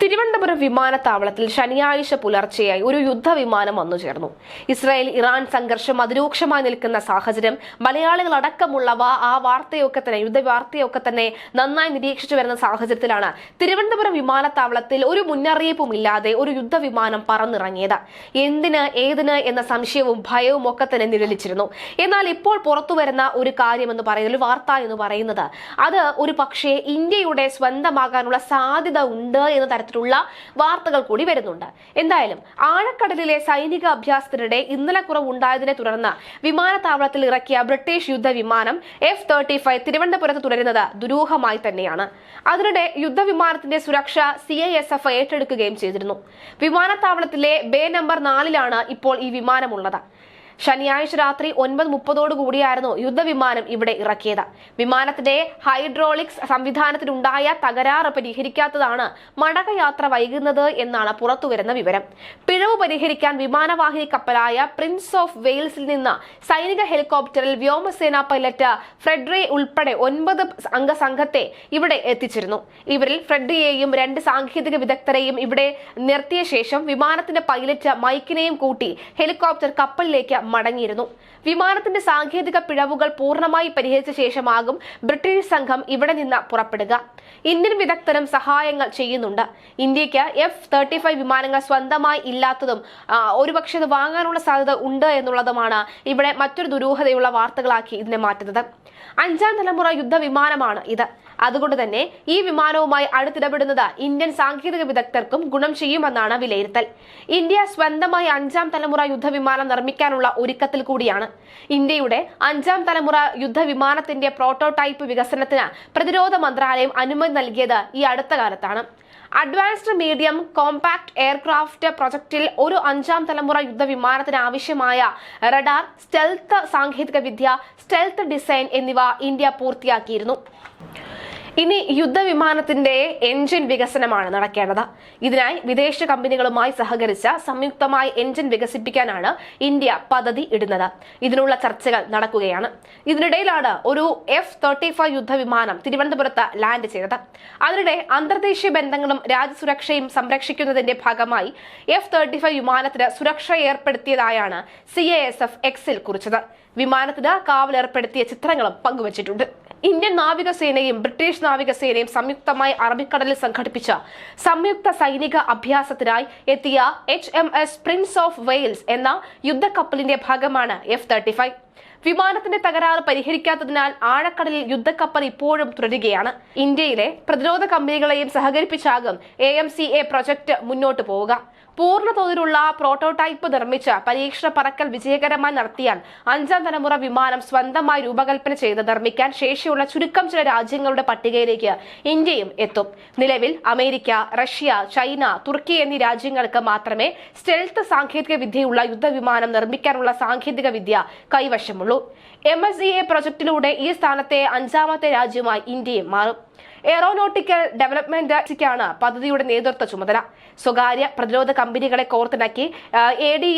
തിരുവനന്തപുരം വിമാനത്താവളത്തിൽ ശനിയാഴ്ച പുലർച്ചെയായി ഒരു യുദ്ധവിമാനം വന്നു ചേർന്നു ഇസ്രായേൽ ഇറാൻ സംഘർഷം അതിരൂക്ഷമായി നിൽക്കുന്ന സാഹചര്യം മലയാളികൾ അടക്കമുള്ളവ ആ വാർത്തയൊക്കെ തന്നെ യുദ്ധ വാർത്തയൊക്കെ തന്നെ നന്നായി നിരീക്ഷിച്ചു വരുന്ന സാഹചര്യത്തിലാണ് തിരുവനന്തപുരം വിമാനത്താവളത്തിൽ ഒരു മുന്നറിയിപ്പും ഇല്ലാതെ ഒരു യുദ്ധവിമാനം പറന്നിറങ്ങിയത്. എന്തിന് ഏതിന് എന്ന സംശയവും ഭയവും ഒക്കെ തന്നെ നിഴലിച്ചിരുന്നു. എന്നാൽ ഇപ്പോൾ പുറത്തു വരുന്ന ഒരു കാര്യം എന്ന് പറയുന്നത് ഒരു വാർത്ത എന്ന് പറയുന്നത് അത് ഒരു പക്ഷേ ഇന്ത്യയുടെ സ്വന്തമാകാനുള്ള സാധ്യത ഉണ്ട് എന്ന തരത്തിലുള്ള വാർത്തകൾ കൂടി വരുന്നുണ്ട്. എന്തായാലും ആഴക്കടലിലെ സൈനിക അഭ്യാസത്തിനിടെ ഇന്നലെ കുറവുണ്ടായതിനെ തുടർന്ന് വിമാനത്താവളത്തിൽ ഇറക്കിയ ബ്രിട്ടീഷ് യുദ്ധവിമാനം എഫ് തേർട്ടി ഫൈവ് തിരുവനന്തപുരത്ത് തുടരുന്നത് ദുരൂഹമായി തന്നെയാണ്. അതിനിടെ യുദ്ധവിമാനത്തിന്റെ സുരക്ഷ സി ഐ എസ് എഫ് ഏറ്റെടുക്കുകയും ചെയ്തിരുന്നു. വിമാനത്താവളത്തിലെ ബേ നമ്പർ നാലിലാണ് ഇപ്പോൾ ഈ വിമാനമുള്ളത്. ശനിയാഴ്ച രാത്രി ഒൻപത് മുപ്പതോടു കൂടിയായിരുന്നു യുദ്ധവിമാനം ഇവിടെ ഇറക്കിയത്. വിമാനത്തിന്റെ ഹൈഡ്രോളിക്സ് സംവിധാനത്തിനുണ്ടായ തകരാറ് പരിഹരിക്കാത്തതാണ് മടകയാത്ര വൈകുന്നത് എന്നാണ് പുറത്തുവരുന്ന വിവരം. പിഴവ് പരിഹരിക്കാൻ വിമാനവാഹിനി കപ്പലായ പ്രിൻസ് ഓഫ് വെയിൽസിൽ നിന്ന് സൈനിക ഹെലികോപ്റ്ററിൽ വ്യോമസേനാ പൈലറ്റ് ഫ്രെഡ്രി ഉൾപ്പെടെ ഒൻപത് അംഗ സംഘത്തെ ഇവിടെ എത്തിച്ചിരുന്നു. ഇവരിൽ ഫ്രെഡ്രിയെയും രണ്ട് സാങ്കേതിക വിദഗ്ധരെയും ഇവിടെ നിർത്തിയ ശേഷം വിമാനത്തിന്റെ പൈലറ്റ് മൈക്കിനെയും കൂട്ടി ഹെലികോപ്റ്റർ കപ്പലിലേക്ക് മടങ്ങിയിരുന്നു. വിമാനത്തിന്റെ സാങ്കേതിക പിഴവുകൾ പൂർണമായി പരിഹരിച്ച ശേഷമാകും ബ്രിട്ടീഷ് സംഘം ഇവിടെ നിന്ന് പുറപ്പെടുക. ഇന്ത്യൻ വിദഗ്ധരും സഹായങ്ങൾ ചെയ്യുന്നുണ്ട്. ഇന്ത്യയ്ക്ക് എഫ് തേർട്ടി ഫൈവ് വിമാനങ്ങൾ സ്വന്തമായി ഇല്ലാത്തതും ഒരുപക്ഷെ ഇത് വാങ്ങാനുള്ള സാധ്യത ഉണ്ട് എന്നുള്ളതുമാണ് ഇവിടെ മറ്റൊരു ദുരൂഹതയുള്ള വാർത്തകളാക്കി ഇതിനെ മാറ്റുന്നത്. അഞ്ചാം തലമുറ യുദ്ധ വിമാനമാണ് ഇത്. അതുകൊണ്ട് തന്നെ ഈ വിമാനവുമായി അടുത്തിടപെടുന്നത് ഇന്ത്യൻ സാങ്കേതിക വിദഗ്ധർക്കും ഗുണം ചെയ്യുമെന്നാണ് വിലയിരുത്തൽ. ഇന്ത്യ സ്വന്തമായി അഞ്ചാം തലമുറ യുദ്ധവിമാനം നിർമ്മിക്കാനുള്ള ഒരുക്കത്തിൽ കൂടിയാണ്. ഇന്ത്യയുടെ അഞ്ചാം തലമുറ യുദ്ധവിമാനത്തിന്റെ പ്രോട്ടോടൈപ്പ് വികസനത്തിന് പ്രതിരോധ മന്ത്രാലയം അനുമതി നൽകിയത് ഈ അടുത്ത കാലത്താണ്. അഡ്വാൻസ്ഡ് മീഡിയം കോമ്പാക്ട് എയർക്രാഫ്റ്റ് പ്രൊജക്ടിൽ ഒരു അഞ്ചാം തലമുറ യുദ്ധവിമാനത്തിന് ആവശ്യമായ റഡാർ സ്റ്റെൽത്ത് സാങ്കേതിക വിദ്യ സ്റ്റെൽത്ത് ഡിസൈൻ എന്നിവ ഇന്ത്യ പൂർത്തിയാക്കിയിരുന്നു. ഇനി യുദ്ധവിമാനത്തിന്റെ എഞ്ചിൻ വികസനമാണ് നടക്കേണ്ടത്. ഇതിനായി വിദേശ കമ്പനികളുമായി സഹകരിച്ച സംയുക്തമായി എഞ്ചിൻ വികസിപ്പിക്കാനാണ് ഇന്ത്യ പദ്ധതി ഇടുന്നത്. ഇതിനുള്ള ചർച്ചകൾ നടക്കുകയാണ്. ഇതിനിടയിലാണ് ഒരു എഫ് തേർട്ടി ഫൈവ് യുദ്ധവിമാനം തിരുവനന്തപുരത്ത് ലാൻഡ് ചെയ്തത്. അതിനിടെ അന്തർദേശീയ ബന്ധങ്ങളും രാജ്യസുരക്ഷയും സംരക്ഷിക്കുന്നതിന്റെ ഭാഗമായി എഫ് തേർട്ടി ഫൈവ് വിമാനത്തിന് സുരക്ഷ ഏർപ്പെടുത്തിയതായാണ് സി എ എസ് എഫ് എക്സിൽ കുറിച്ചത്. വിമാനത്തിന് കാവലേർപ്പെടുത്തിയ ചിത്രങ്ങളും പങ്കുവച്ചിട്ടുണ്ട്. ഇന്ത്യൻ നാവികസേനയും ബ്രിട്ടീഷ് നാവികസേനയും സംയുക്തമായി അറബിക്കടലിൽ സംഘടിപ്പിച്ച സംയുക്ത സൈനിക അഭ്യാസത്തിനായി എത്തിയ H M S Prince of Wales എന്ന യുദ്ധക്കപ്പലിന്റെ ഭാഗമാണ് എഫ് തേർട്ടി ഫൈവ്. വിമാനത്തിന്റെ തകരാറ് പരിഹരിക്കാത്തതിനാൽ ആഴക്കടലിൽ യുദ്ധക്കപ്പൽ ഇപ്പോഴും തുടരുകയാണ്. ഇന്ത്യയിലെ പ്രതിരോധ കമ്പനികളെയും സഹകരിപ്പിച്ചാകും A M C A project മുന്നോട്ട് പോവുക. പൂർണ തോതിലുള്ള പ്രോട്ടോടൈപ്പ് നിർമ്മിച്ച് പരീക്ഷണ പറക്കൽ വിജയകരമായി നടത്തിയാൽ അഞ്ചാം തലമുറ വിമാനം സ്വന്തമായി രൂപകൽപ്പന ചെയ്ത് നിർമ്മിക്കാൻ ശേഷിയുള്ള ചുരുക്കം ചില രാജ്യങ്ങളുടെ പട്ടികയിലേക്ക് ഇന്ത്യയും എത്തും. നിലവിൽ അമേരിക്ക റഷ്യ ചൈന തുർക്കി എന്നീ രാജ്യങ്ങൾക്ക് മാത്രമേ സ്റ്റെൽത്ത് സാങ്കേതിക വിദ്യയുള്ള യുദ്ധവിമാനം നിർമ്മിക്കാനുള്ള സാങ്കേതിക വിദ്യ കൈവശമുള്ളൂ എം എസ് ഇ എ പ്രൊജക്ടിലൂടെ ഈ സ്ഥാനത്തെ അഞ്ചാമത്തെ രാജ്യമായി ഇന്ത്യയും മാറും. എയറോനോട്ടിക്കൽ ഡെവലപ്മെന്റ് പദ്ധതിയുടെ നേതൃത്വ ചുമതല. സ്വകാര്യ പ്രതിരോധ കമ്പനികളെ കോർത്തിണക്കി A D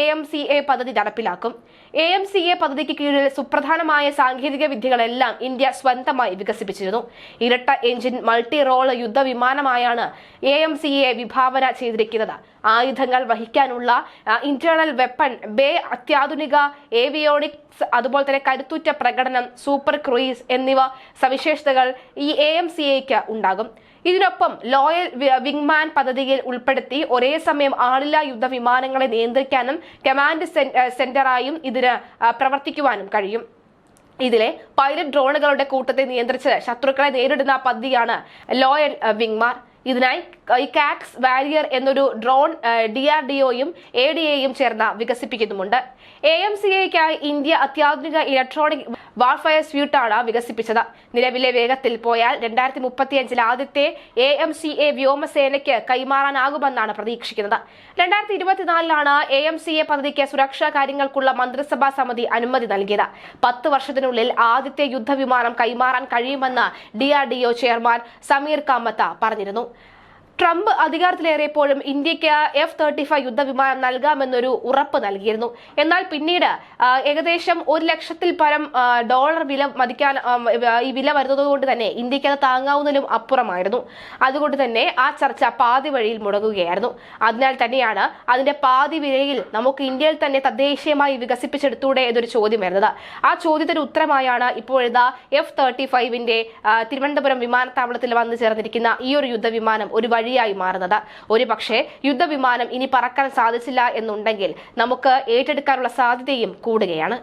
A A M C പദ്ധതി നടപ്പിലാക്കും. എ എം സി എ പദ്ധതിക്ക് കീഴിൽ സുപ്രധാനമായ സാങ്കേതിക വിദ്യകളെല്ലാം ഇന്ത്യ സ്വന്തമായി വികസിപ്പിച്ചിരുന്നു. ഇരട്ട എഞ്ചിൻ മൾട്ടി റോൾ യുദ്ധവിമാനമായാണ് എ എം സി എ വിഭാവന ചെയ്തിരിക്കുന്നത്. ആയുധങ്ങൾ വഹിക്കാനുള്ള ഇന്റേണൽ വെപ്പൺ ബേ അത്യാധുനിക ഏവിയോണിക്സ് അതുപോലെ തന്നെ കരുത്തുറ്റ പ്രകടനം സൂപ്പർ ക്രൂയിസ് എന്നിവ സവിശേഷതകൾ ഈ എ എം സി എക്ക് ഉണ്ടാകും. ഇതിനൊപ്പം ലോയൽ വിങ്മാൻ പദ്ധതിയിൽ ഉൾപ്പെടുത്തി ഒരേ സമയം ആളില്ലാ യുദ്ധവിമാനങ്ങളെ നിയന്ത്രിക്കാനും കമാൻഡ് സെന്ററായും ഇതിന് പ്രവർത്തിക്കുവാനും കഴിയും. ഇതിലെ പൈലറ്റ് ഡ്രോണുകളുടെ കൂട്ടത്തെ നിയന്ത്രിച്ച് ശത്രുക്കളെ നേരിടുന്ന പദ്ധതിയാണ് ലോയൽ വിങ്മാർ ഇതിനായി ഈ കാക്സ് വാരിയർ എന്നൊരു ഡ്രോൺ ഡി ആർ ഡി ഒയും എ ഡി എയും ചേർന്ന് വികസിപ്പിക്കുന്നുമുണ്ട്. എ എം സി എക്കായി ഇന്ത്യ അത്യാധുനിക ഇലക്ട്രോണിക് വാർഫയർ സ്യൂട്ടാണ് വികസിപ്പിച്ചത്. നിലവിലെ വേഗത്തിൽ പോയാൽ രണ്ടായിരത്തി മുപ്പത്തിയഞ്ചിൽ ആദ്യത്തെ എ എം സി എ വ്യോമസേനയ്ക്ക് കൈമാറാനാകുമെന്നാണ് പ്രതീക്ഷിക്കുന്നത്. രണ്ടായിരത്തി ഇരുപത്തിനാലിലാണ് എ എം സി എ പദ്ധതിക്ക് സുരക്ഷാ കാര്യങ്ങൾക്കുള്ള മന്ത്രിസഭാ സമിതി അനുമതി നൽകിയത്. പത്ത് വർഷത്തിനുള്ളിൽ ആദ്യത്തെ യുദ്ധവിമാനം കൈമാറാൻ കഴിയുമെന്ന് D R D O chairman Sameer Kamat പറഞ്ഞിരുന്നു. ട്രംപ് അധികാരത്തിലേറിയപ്പോഴും ഇന്ത്യയ്ക്ക് എഫ് തേർട്ടി ഫൈവ് യുദ്ധവിമാനം നൽകാമെന്നൊരു ഉറപ്പ് നൽകിയിരുന്നു. എന്നാൽ പിന്നീട് ഏകദേശം ഒരു ലക്ഷത്തിൽ പരം ഡോളർ വില മതിക്കാൻ ഈ വില വരുന്നതുകൊണ്ട് തന്നെ ഇന്ത്യയ്ക്ക് അത് താങ്ങാവുന്നതിലും അപ്പുറമായിരുന്നു. അതുകൊണ്ട് തന്നെ ആ ചർച്ച പാതി വഴിയിൽ മുടങ്ങുകയായിരുന്നു. അതിനാൽ തന്നെയാണ് അതിന്റെ പാതി വിലയിൽ നമുക്ക് ഇന്ത്യയിൽ തന്നെ തദ്ദേശീയമായി വികസിപ്പിച്ചെടുത്തൂടെ എന്നൊരു ചോദ്യം വരുന്നത്. ആ ചോദ്യത്തിന് ഉത്തരമായാണ് ഇപ്പോഴിതാ എഫ് തേർട്ടി ഫൈവിന്റെ തിരുവനന്തപുരം വിമാനത്താവളത്തിൽ വന്നു ചേർന്നിരിക്കുന്ന ഈ ഒരു യുദ്ധവിമാനം ഒരു വഴിയായി മാറുന്നത്. ഒരുപക്ഷെ യുദ്ധവിമാനം ഇനി പറക്കാൻ സാധിച്ചില്ല എന്നുണ്ടെങ്കിൽ നമുക്ക് ഏറ്റെടുക്കാനുള്ള സാധ്യതയും കൂടുകയാണ്.